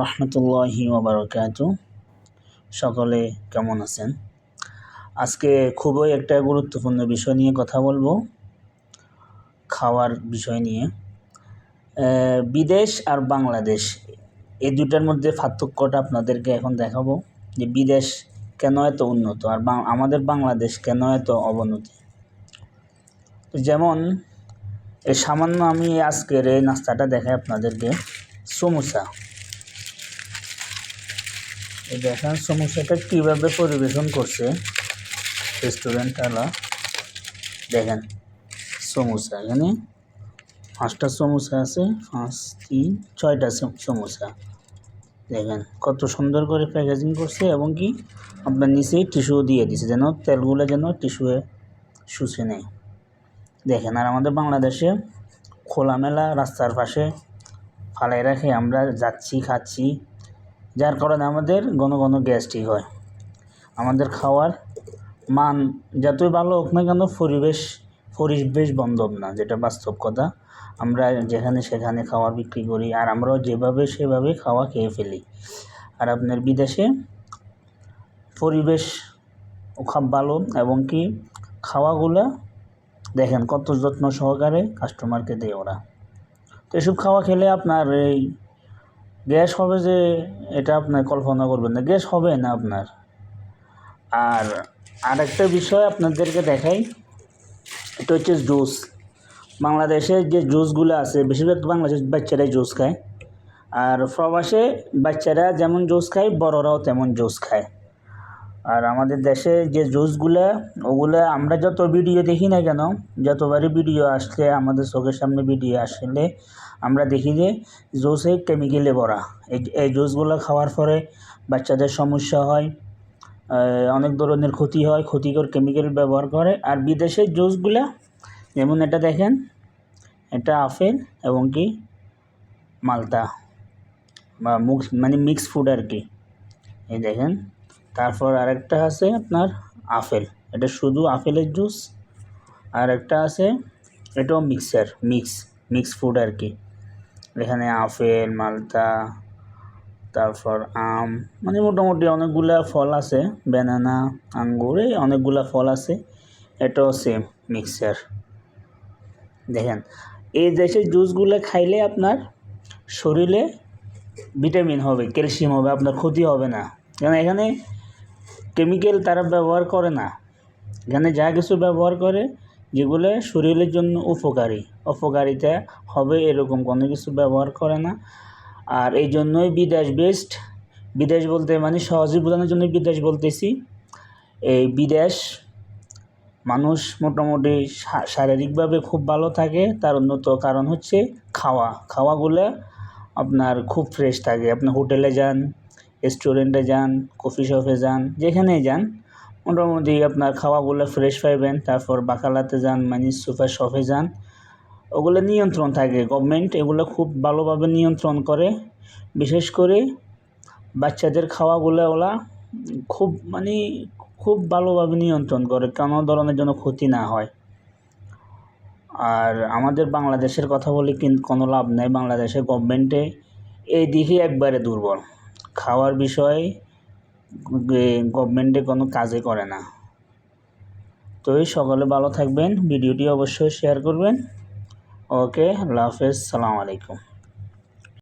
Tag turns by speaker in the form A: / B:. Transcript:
A: রহমতুল্লাহি ওবরকাত সকলে কেমন আছেন? আজকে খুবই একটা গুরুত্বপূর্ণ বিষয় নিয়ে কথা বলব, খাওয়ার বিষয় নিয়ে। বিদেশ আর বাংলাদেশ, এই দুটার মধ্যে পার্থক্যটা আপনাদেরকে এখন দেখাবো, যে বিদেশ কেন এত উন্নত আর আমাদের বাংলাদেশ কেন এত অবনতি? যেমন এই সামান্য আমি আজকের এই নাস্তাটা দেখাই আপনাদেরকে, সমোসা। দেখেন সমস্যাটা কীভাবে পরিবেশন করছে রেস্টুরেন্টওয়ালা দেখেন সমোসা এখানে পাঁচটা সমোসা আছে, পাঁচ, তিন, ছয়টা সম- সমোসা দেখেন কত সুন্দর করে প্যাকেজিং করছে এবং কি আপনার নিচে টিস্যু দিয়ে দিছে যেন তেলগুলো যেন টিস্যুয়ে শুষে নেয়। দেখেন আর আমাদের বাংলাদেশে খোলামেলা রাস্তার পাশে ফালাই রাখে আমরা যাচ্ছি, খাচ্ছি যার কারণে আমাদের ঘন ঘন গ্যাস্ট্রিক হয়। আমাদের খাওয়ার মান যতই ভালো হোক না কেন পরিবেশ পরিবেশ বন্ধব না, যেটা বাস্তব কথা। আমরা যেখানে সেখানে খাওয়া বিক্রি করি আর আমরাও যেভাবে সেভাবে খাওয়া খেয়ে ফেলি। আর আপনার বিদেশে পরিবেশ খুব ভালো এবং কি খাওয়াগুলা দেখেন কত যত্ন সহকারে কাস্টমারকে দেয় ওরা। তো এসব খাওয়া খেলে আপনার এই গ্যাস হবে যে এটা আপনার কল্পনা করবেন না, গ্যাস হবে না আপনার। আর আরেকটা বিষয় আপনাদেরকে দেখাই, এটা হচ্ছে জুস। বাংলাদেশে যে জুসগুলো আছে, বেশিরভাগ বাংলাদেশের বাচ্চারাই জুস খায়। আর প্রবাসে বাচ্চারা যেমন জুস খায়, বড়রাও তেমন জুস খায়। আর আমাদের দেশে যে জুসগুলো, ওগুলো আমরা যত ভিডিও দেখি না কেন, যতবারই ভিডিও আসলে আমাদের চোখের সামনে ভিডিও আসলে আমরা দেখি যে জুসে কেমিক্যালে ভরা। এই জুসগুলো খাওয়ার পরে বাচ্চাদের সমস্যা হয় অনেক ধরনের ক্ষতি হয়, ক্ষতিকর কেমিক্যাল ব্যবহার করে। আর বিদেশের জুসগুলো, যেমন এটা দেখেন, এটা আপেল এবং কি মালতা বা মুক্স মানে মিক্স ফুড আর কি। এই দেখেন। তারপর আরেকটা আছে আপনার আপেল। এটা শুধু আপেলের জুস। আর একটা আছে, এটাও মিক্সার, মিক্স মিক্স ফুড আর কি। এখানে আপেল মালটা তারপর আম মানে মোটামুটি অনেকগুলা ফল আছে। ব্যানানা, আঙ্গুর, এই অনেকগুলা ফল আছে। এটাও সেম মিক্সার। দেখেন, এই দেশের জুসগুলো খাইলে আপনার শরীরে ভিটামিন হবে, ক্যালসিয়াম হবে, আপনার ক্ষতি হবে না। কারণ এখানে কেমিক্যাল তারা ব্যবহার করে না। এখানে যা কিছু ব্যবহার করে, যেগুলো শরীরের জন্য উপকারী। অপকারিতা হবে এরকম, কোনো কিছু ব্যবহার করে না। আর এই জন্যই বিদেশ বেস্ট বিদেশ বলতে মানে সহজে বোঝানোর জন্য বিদেশ বলতেছি। এই বিদেশ মানুষ মোটামুটি শারীরিকভাবে খুব ভালো থাকে, তার উন্নত কারণ হচ্ছে খাওয়া। খাওয়াগুলো আপনার খুব ফ্রেশ থাকে। আপনি হোটেলে যান রেস্টুরেন্টে যান কফি শপে যান, যেখানেই যান, মোটামুটি আপনার খাওয়াগুলো ফ্রেশ পাইবেন। তারপর বাকালাতে যান মানে সুপার শপে যান। ওগুলো নিয়ন্ত্রণ থাকে। গভর্নমেন্ট এগুলো খুব ভালোভাবে নিয়ন্ত্রণ করে। বিশেষ করে বাচ্চাদের খাওয়াগুলো ওরা খুব মানে খুব ভালোভাবে নিয়ন্ত্রণ করে। কোনো ধরনের জন্য ক্ষতি না হয়। আর আমাদের বাংলাদেশের কথা বলে কিন্তু কোনো লাভ নেই। বাংলাদেশের গভর্নমেন্টে এই দিকে একবারে দুর্বল। খাওয়ার বিষয়ে গভর্নমেন্টে কোনো কাজে করে না। তো সকালে ভালো থাকবেন। ভিডিওটি অবশ্যই শেয়ার করবেন। ওকে আল্লাহ হাফেজ, সালাম আলাইকুম।